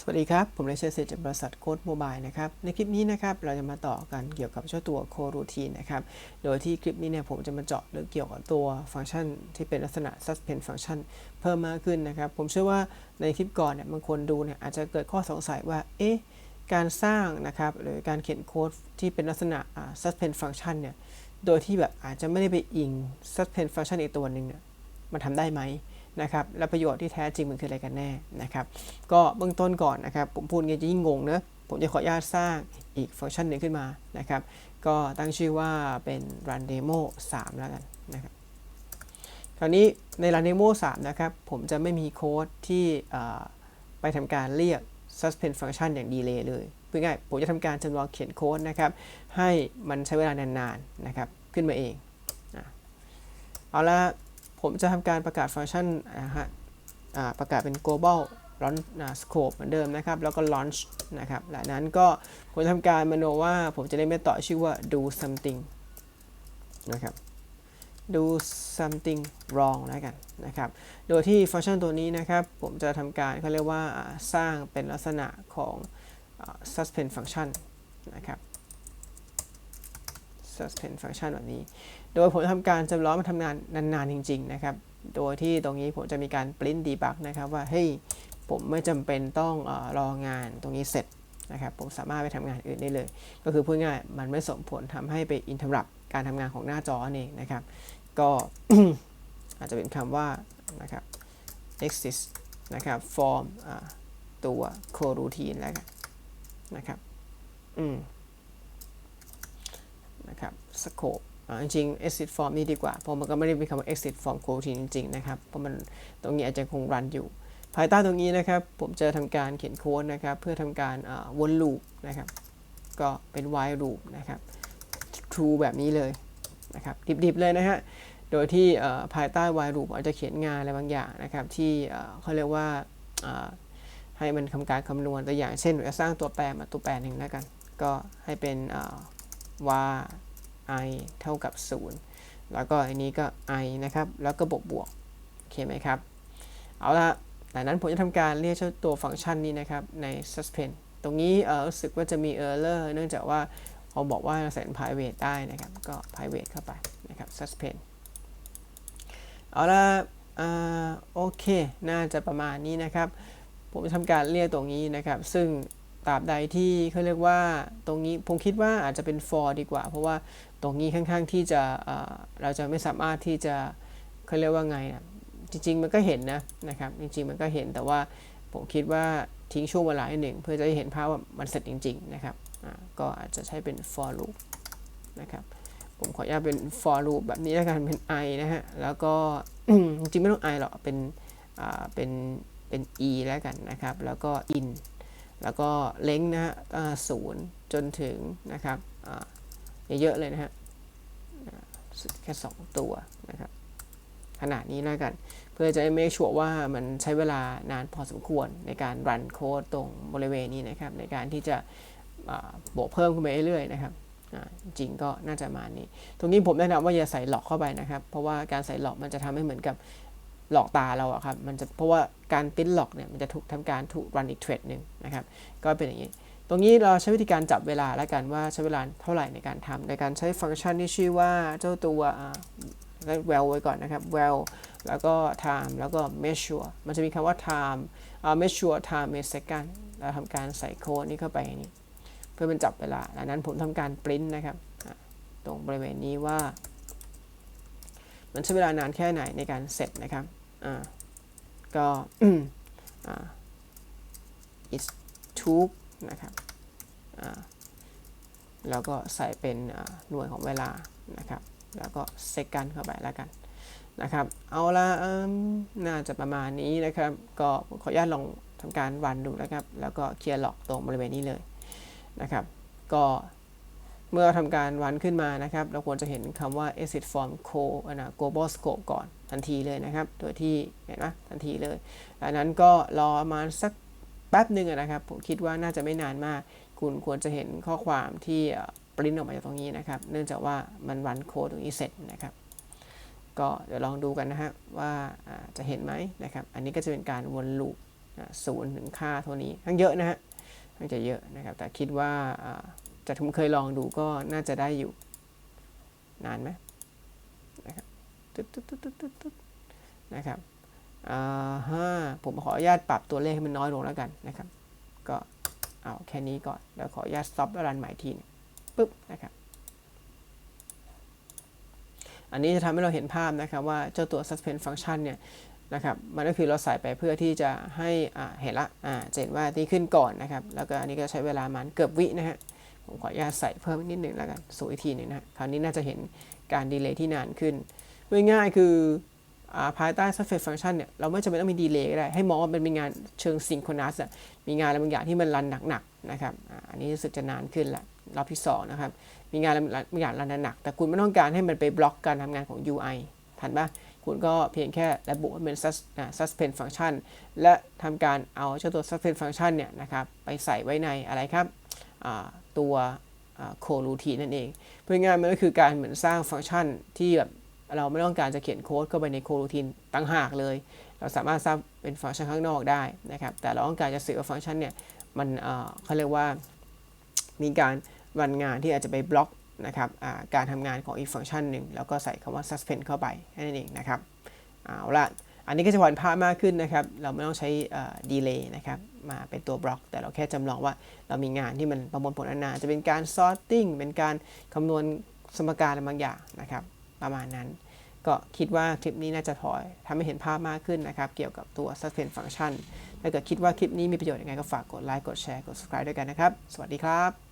สวัสดีครับ ผมเลเชอร์เซจากบริษัทโค้ดโมบายนะครับ ในคลิปนี้นะครับ เราจะมาต่อกันเกี่ยวกับเจ้าตัวโครูทีนนะครับ โดยที่คลิปนี้เนี่ยผมจะมาเจาะลึกเกี่ยวกับตัวฟังก์ชัน ที่เป็นลักษณะ suspend function เพิ่มมากขึ้นนะครับ ผมเชื่อว่าในคลิปก่อนเนี่ยบางคนดูเนี่ยอาจจะเกิดข้อสงสัยว่า เอ๊ะ การสร้างนะครับ หรือการเขียนโค้ดที่เป็นลักษณะ suspend function เนี่ย โดยที่แบบอาจจะไม่ได้ไปอิง suspend function อีกตัวหนึ่งเนี่ย มันทำได้ไหม นะครับและประโยชน์ที่แท้จริงมันคืออะไรกันแน่นะครับก็เบื้องต้นก่อนนะครับผมพูดงี้จะยิ่งงงเนะผมจะขออนุญาตสร้างอีกฟังก์ชันหนึ่งขึ้นมานะครับก็ตั้งชื่อว่าเป็น run demo 3 แล้วกันนะครับคราวนี้ใน run demo 3 นะครับผมจะไม่มีโค้ดที่ไปทำการเรียก suspend function อย่าง delay เลยเพื่อง่ายผมจะทำการจำลองเขียนโค้ดนะครับให้มันใช้เวลานานๆนะครับขึ้นมาเองเอาละ ผมจะทำการประกาศฟังก์ชันนะฮะประกาศเป็น global launch scope เหมือนเดิมนะครับ แล้วก็ launch นะครับหลังนั้นก็ผมทำการมโนว่าผมจะได้เมธอดชื่อว่า do something นะครับ do something wrong แล้วกันนะครับ โดยที่ฟังก์ชันตัวนี้นะครับ ผมจะทำการเขาเรียกว่าสร้างเป็นลักษณะของ suspend function นะครับ suspend function แบบนี้ โดยผมทำการจำลองมาทำงานนานๆจริง ๆ นะครับ โดยที่ตรงนี้ผมจะมีการ print debug นะครับว่าเฮ้ยผมไม่จำเป็นต้องอรองานตรงนี้เสร็จนะครับผมสามารถไปทำงานอื่นได้เลย ก็คือพูดง่ายมันไม่ส่งผลทำให้ไป interrupt การทำงานของหน้าจอเองนะครับ ก็อาจจะเป็นคำว่านะครับ exist นะครับ form ตัว coroutine แล้วกันนะครับ อืม นะครับ scope จริง exit form นี่ดีกว่า เพราะมันก็ไม่ได้เป็นคำว่า exit form coroutine จริง ๆ นะครับ เพราะมันตรงนี้อาจจะคงรันอยู่ ภายใต้ตรงนี้นะครับ ผมจะทำการเขียนโค้ดนะครับ เพื่อทำการวนลูปนะครับ ก็เป็น while loop นะครับ true แบบนี้เลยนะครับ ดิบๆ เลยนะฮะ โดยที่ภายใต้ while loop อาจจะเขียนงานอะไรบางอย่างนะครับ ที่เขาเรียกว่าให้มันทำการคำนวณตัวอย่าง เช่นจะสร้างตัวแปรมาตัวแปรหนึ่งแล้วกัน ก็ให้เป็นว่า i เท่ากับ 0 แล้วก็อันนี้ก็ i นะครับ แล้วก็บวกบวกโอเคไหมครับ เอาละจากนั้นผมจะทำการเรียกเจ้าตัวฟังก์ชันนี้นะครับ ใน suspend ตรงนี้เออรู้สึกว่าจะมี error เนื่องจากว่าเขาบอกว่าใส่ private ได้นะครับ ก็ private เข้าไปนะครับ suspend เอาละโอเค น่าจะประมาณนี้นะครับ ผมจะทำการเรียกตรงนี้นะครับ ซึ่งตราบใดที่เขาเรียกว่าตรงนี้ผมคิดว่าอาจจะเป็น for ดีกว่า เพราะว่า รงนี้ค่อนข้างที่จะเราจะไม่สามารถที่จะเขาเรียกว่าไงนะจริง ๆ มันก็เห็นนะนะครับ จริง ๆ มันก็เห็นแต่ว่าผมคิดว่าทิ้งช่วงเวลาหนึ่งเพื่อจะได้เห็นภาพว่ามันเสร็จจริง ๆ นะครับก็อาจจะใช้เป็น for loop นะครับผมขออนุญาตเป็น for loop แบบนี้แล้วกันเป็น i นะฮะ แล้วก็จริงๆไม่ต้อง i หรอก เป็นเป็นเป็น e แล้วกันนะครับ แล้วก็ in แล้วก็เล้งนะฮะศูนย์จนถึงนะครับ เยอะๆเลยนะฮะแค่ 2 ตัวนะครับขนาดนี้แล้วกัน เพื่อจะให้เมคชัวร์ว่ามันใช้เวลานานพอสมควรในการรันโค้ดตรงบริเวณนี้นะครับ ในการที่จะบวกเพิ่มขึ้นไปเรื่อยๆนะครับจริงก็น่าจะมานี้ ตรงนี้ผมแนะนำว่าอย่าใส่หลอกเข้าไปนะครับ เพราะว่าการใส่หลอกมันจะทำให้เหมือนกับหลอกตาเราอะครับมันจะเพราะว่าการปิ้นหลอกเนี่ยมันจะถูกทำการถูกรันอีกเทรดหนึ่งนะครับ ก็เป็นอย่างนี้ ตรงนี้เราใช้วิธีการจับเวลาแล้วกันว่าใช้เวลาเท่าไหร่ในการทำในการใช้ฟังก์ชันที่ชื่อว่าเจ้าตัว well ไว้ก่อนนะครับ well แล้วก็ time แล้วก็ measure มันจะมีคำว่า time measure time in second เราทำการใส่โค้ดนี้เข้าไปนี้ เพื่อเป็นจับเวลาดังนั้นผมทำการปริ้นนะครับ ตรงบริเวณนี้ว่า มันใช้เวลานานแค่ไหนในการเสร็จนะครับอ่าก็อ่า it took นะครับ แล้วก็ใส่เป็นหน่วยของเวลานะครับ แล้วก็ second เข้าไปแล้วกันนะครับ เอาละน่าจะประมาณนี้นะครับ ก็ขออนุญาตลองทำการรันดูนะครับ แล้วก็เคลียร์หลอกตรงบริเวณนี้เลยนะครับ ก็เมื่อทำการรันขึ้นมานะครับ เราควรจะเห็นคำว่า exit from co นะ global scope ก่อนทันทีเลยนะครับ โดยที่เห็นไหมทันทีเลยดังนั้นก็รอประมาณสักแป๊บหนึ่งนะครับ ผมคิดว่าน่าจะไม่นานมาก คุณควรจะเห็นข้อความที่ปริ้นออกมาจากตรงนี้นะครับ เนื่องจากว่ามันรันโค้ดตรงนี้เสร็จนะครับ ก็เดี๋ยวลองดูกันนะฮะว่าจะเห็นไหมนะครับ อันนี้ก็จะเป็นการวนลูปศูนย์ถึงค่าเท่านี้ทั้งเยอะนะฮะทั้งจะเยอะนะครับ แต่คิดว่าจะทุมเคยลองดูก็น่าจะได้อยู่นานไหมนะครับตึ๊ดตึ๊ดตึ๊ดตึ๊ดตึ๊ดตึ๊ดนะครับอ่าฮะผมขออนุญาตปรับตัวเลขให้มันน้อยลงแล้วกันนะครับ ก็ เอาแค่นี้ก่อนแล้วขออนุญาต stop แล้วรันใหม่ทีนึงปึ๊บนะครับ อันนี้จะทำให้เราเห็นภาพนะครับว่าเจ้าตัว suspend function เนี่ยนะครับมันก็คือเราใส่ไปเพื่อที่จะให้เห็นละอ่าจะเห็นว่าที่ขึ้นก่อนนะครับ แล้วก็อันนี้ก็ใช้เวลามันเกือบวินะฮะผมขออนุญาตใส่เพิ่มนิดหนึ่งแล้วกันสูอีกทีหนึ่งนะคราวนี้น่าจะเห็นการดีเลย์ที่นานขึ้นง่ายๆคือ ภายใต้ suspend function เนี่ยเราไม่จำเป็นต้องมีดีเลย์ก็ได้ ให้มองว่ามันเป็นงานเชิง synchronous อะมีงานอะไรบางอย่างที่มันรันหนักๆนะครับอันนี้รู้สึกจะนานขึ้นละรอบที่สองนะครับมีงานบางอย่างรันหนัก แต่คุณไม่ต้องการให้มันไปบล็อกการทำงานของ UI ทันปะคุณก็เพียงแค่ระบุว่าเป็น suspend function และทำการเอาเจ้าตัว suspend function เนี่ยนะครับไปใส่ไว้ในอะไรครับตัว coroutine นั่นเองเพื่อง่ายมันก็คือการเหมือนสร้างฟังก์ชันที่แบบ เราไม่ต้องการจะเขียนโค้ดเข้าไปใน coroutine ตั้งหากเลย เราสามารถสร้างเป็นฟังก์ชันข้างนอกได้นะครับ แต่เราต้องการจะสื่อว่าฟังก์ชันเนี่ยมันเขาเรียกว่ามีการรันงานที่อาจจะไปบล็อกนะครับการทำงานของอีกฟังก์ชันหนึ่งแล้วก็ใส่คำว่า suspend เข้าไปแค่นั้นเองนะครับเอาละอันนี้ก็จะผ่อนภาพมากขึ้นนะครับ เราไม่ต้องใช้ดีเลย์นะครับ มาเป็นตัวบล็อก แต่เราแค่จำลองว่าเรามีงานที่มันประมวลผลนานๆจะเป็นการ sorting เป็นการคำนวณสมการอะไรบางอย่างนะครับ ประมาณนั้น ก็คิดว่าคลิปนี้น่าจะพอทำให้เห็นภาพมากขึ้นนะครับ เกี่ยวกับตัว suspend function ถ้าเกิดคิดว่าคลิปนี้มีประโยชน์ยังไงก็ฝากกดไลค์กดแชร์กด subscribe ด้วยกันนะครับ สวัสดีครับ